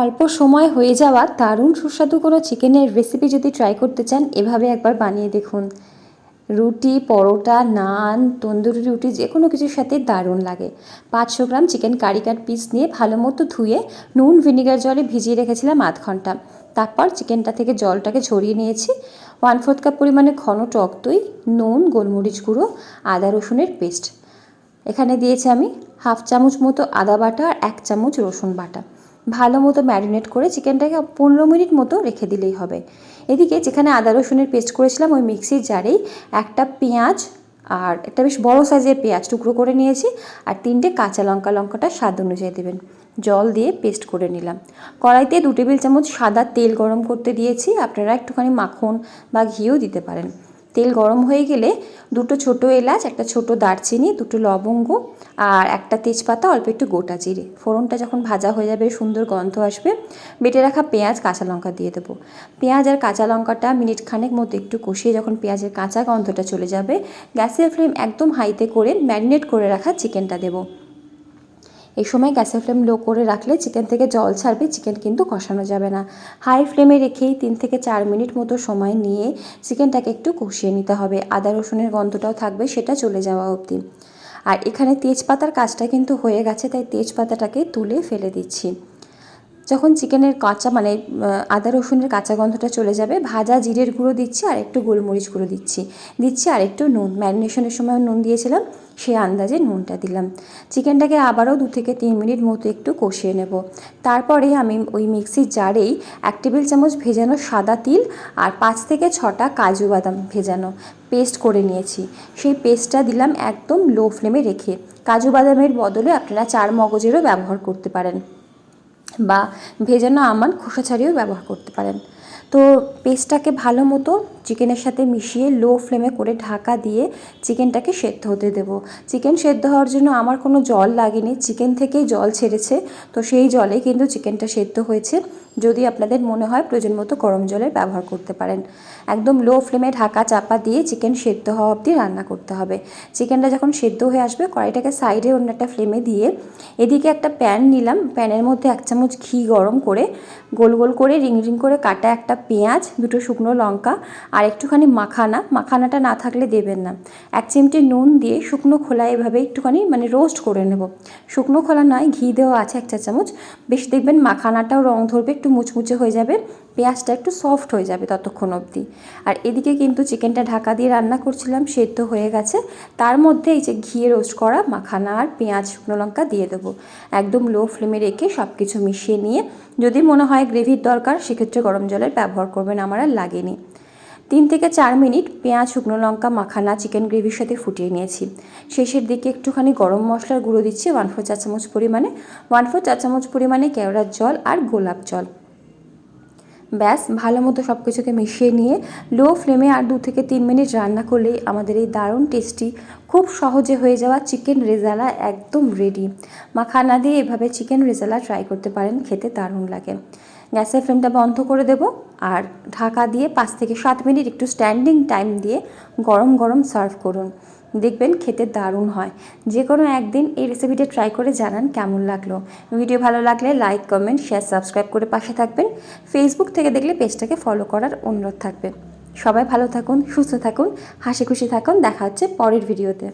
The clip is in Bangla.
অল্প সময় হয়ে যাওয়া দারুণ সুস্বাদু কোনো চিকেনের রেসিপি যদি ট্রাই করতে চান, এভাবে একবার বানিয়ে দেখুন। রুটি, পরোটা, নান, তন্দুরি রুটি যে কোনো কিছুর সাথে দারুণ লাগে। পাঁচশো gram chicken curry cut piece নিয়ে ভালো মতো ধুয়ে নুন, ভিনিগার জলে ভিজিয়ে রেখেছিলাম আধ ঘণ্টা। তারপর চিকেনটা থেকে জলটাকে ঝরিয়ে নিয়েছি। ওয়ান ফোর্থ কাপ পরিমাণে ঘন টক দই, নুন, গোলমরিচ গুঁড়ো, আদা রসুনের পেস্ট এখানে দিয়েছি আমি হাফ চামচ মতো আদা বাটা আর এক চামচ রসুন বাটা। ভালো মতো ম্যারিনেট করে চিকেনটাকে পনেরো মিনিট মতো রেখে দিলেই হবে। এদিকে যেখানে আদা, রসুনের পেস্ট করেছিলাম, ওই মিক্সির জারেই একটা পেঁয়াজ আর একটা বেশ বড় সাইজের পেঁয়াজ টুকরো করে নিয়েছি আর তিনটে কাঁচা লঙ্কা লঙ্কাটা স্বাদ অনুযায়ী দেবেন। জল দিয়ে পেস্ট করে নিলাম। কড়াইতে দু টেবিল চামচ সাদা তেল গরম করতে দিয়েছি। আপনারা একটুখানি মাখন বা ঘিও দিতে পারেন। তেল গরম হয়ে গেলে দুটো ছোট এলাচ, একটা ছোট দারচিনি, দুটো লবঙ্গ আর একটা তেজপাতা, অল্প একটু গোটা জিরে। ফোড়নটা যখন ভাজা হয়ে যাবে, সুন্দর গন্ধ আসবে, বেটে রাখা পেঁয়াজ, কাঁচা লঙ্কা দিয়ে দেবো। পেঁয়াজ আর কাঁচা লঙ্কাটা মিনিট খানেক মতো একটু কষিয়ে যখন পেঁয়াজের কাঁচা গন্ধটা চলে যাবে, গ্যাসের ফ্লেম একদম হাইতে করে ম্যারিনেট করে রাখা চিকেনটা দেবো। এই সময় গ্যাসের ফ্লেম লো করে রাখলে চিকেন থেকে জল ছাড়বে, চিকেন কিন্তু কষানো যাবে না। হাই ফ্লেমে রেখেই তিন থেকে চার মিনিট মতো সময় নিয়ে চিকেনটাকে একটু কষিয়ে নিতে হবে। আদা, রসুনের গন্ধটাও থাকবে, সেটা চলে যাওয়া অবধি। আর এখানে তেজপাতার কাজটা কিন্তু হয়ে গেছে, তাই তেজপাতাটাকে তুলে ফেলে দিচ্ছি। যখন চিকেনের কাঁচা মানে আদা, রসুনের কাঁচা গন্ধটা চলে যাবে, ভাজা জিরের গুঁড়ো দিচ্ছি আর একটু গোলমরিচ গুঁড়ো দিচ্ছি। দিচ্ছি আর একটু নুন। ম্যারিনেশনের সময় নুন দিয়েছিলাম। সেই আন্দাজে নুনটা দিলাম। চিকেনটাকে আবারও দু থেকে তিন মিনিট মতো একটু কষিয়ে নেব। তারপরে আমি ওই মিক্সির জারেই এক টেবিল চামচ ভেজানো সাদা তিল আর পাঁচ থেকে ছটা কাজু বাদাম ভেজানো পেস্ট করে নিয়েছি। সেই পেস্টটা দিলাম একদম লো ফ্লেমে রেখে। কাজু বাদামের বদলে আপনারা চার মগজেরও ব্যবহার করতে পারেন বা ভেজানো আমান খোসা ছাড়িয়েও ব্যবহার করতে পারেন। তো পেস্টটাকে ভালো মতো চিকেনের সাথে মিশিয়ে লো ফ্লেমে করে ঢাকা দিয়ে চিকেনটাকে সেদ্ধ হতে দেব। চিকেন সেদ্ধ হওয়ার জন্য আমার কোনো জল লাগেনি, চিকেন থেকেই জল ছেড়েছে, তো সেই জলে কিন্তু চিকেনটা সেদ্ধ হয়েছে। যদি আপনাদের মনে হয় প্রয়োজন মতো গরম জলের ব্যবহার করতে পারেন। একদম লো ফ্লেমে ঢাকা চাপা দিয়ে চিকেন সেদ্ধ হওয়া অবধি রান্না করতে হবে। চিকেনটা যখন সেদ্ধ হয়ে আসবে, কড়াইটাকে সাইডে অন্য একটা ফ্লেমে দিয়ে এদিকে একটা প্যান নিলাম। প্যানের মধ্যে এক চামচ ঘি গরম করে গোল গোল করে রিং রিং করে কাটা একটা পেঁয়াজ, দুটো শুকনো লঙ্কা আর একটুখানি মাখানা, মাখানাটা না থাকলে দেবেন না। এক চিমটি নুন দিয়ে শুকনো খোলা এভাবে একটুখানি মানে রোস্ট করে নেব। শুকনো খোলা নয়, ঘি দেওয়া আছে এক চা চামচ। বেশ দেখবেন মাখানাটাও রং ধরবে, একটু মুচমুচে হয়ে যাবে। পেঁয়াজটা একটু সফট হয়ে যাবে ততক্ষণ অবধি। আর এদিকে কিন্তু চিকেনটা ঢাকা দিয়ে রান্না করছিলাম, সেদ্ধ হয়ে গেছে। তার মধ্যে এই যে ঘিয়ে রোস্ট করা, মাখানা আর পেঁয়াজ, শুকনো লঙ্কা দিয়ে দেবো। একদম লো ফ্লেমে রেখে সব কিছু মিশিয়ে নিয়ে, যদি মনে হয় গ্রেভির দরকার, সেক্ষেত্রে গরম জলের ব্যবহার করবেন, আমার আর লাগেনি। তিন থেকে চার মিনিট পেঁয়াজ, শুকনো লঙ্কা, মাখানা, চিকেন গ্রেভির সাথে ফুটিয়ে নিয়েছি। শেষের দিকে একটুখানি গরম মশলার গুঁড়ো দিচ্ছি ওয়ান ফোর চা চামচ পরিমাণে। ওয়ান ফোর চা চামচ পরিমাণে কেওড়ার জল আর গোলাপ জল। ব্যাস, ভালো মতো সব কিছুকে মিশিয়ে নিয়ে লো ফ্লেমে আর দু থেকে তিন মিনিট রান্না করলেই আমাদের এই দারুণ টেস্টি, খুব সহজে হয়ে যাওয়া চিকেন রেজালা একদম রেডি মাখানা দিয়ে এভাবে চিকেন রেজালা ট্রাই করতে পারেন, খেতে দারুণ লাগে। গ্যাসের ফ্লেমটা বন্ধ করে দেব আর ঢাকা দিয়ে পাঁচ থেকে সাত মিনিট একটু স্ট্যান্ডিং টাইম দিয়ে গরম গরম সার্ভ করুন। দেখবেন খেতে দারুণ হয়। যে কোনো একদিন এই রেসিপিটা ট্রাই করে জানান কেমন লাগল। ভিডিও ভালো লাগলে লাইক কমেন্ট শেয়ার সাবস্ক্রাইব করে পাশে থাকবেন। ফেসবুক থেকে দেখলে পেজটাকে ফলো করার অনুরোধ থাকবে। সবাই ভালো থাকুন, সুস্থ থাকুন, হাসি খুশি থাকুন। দেখা হচ্ছে পরের ভিডিওতে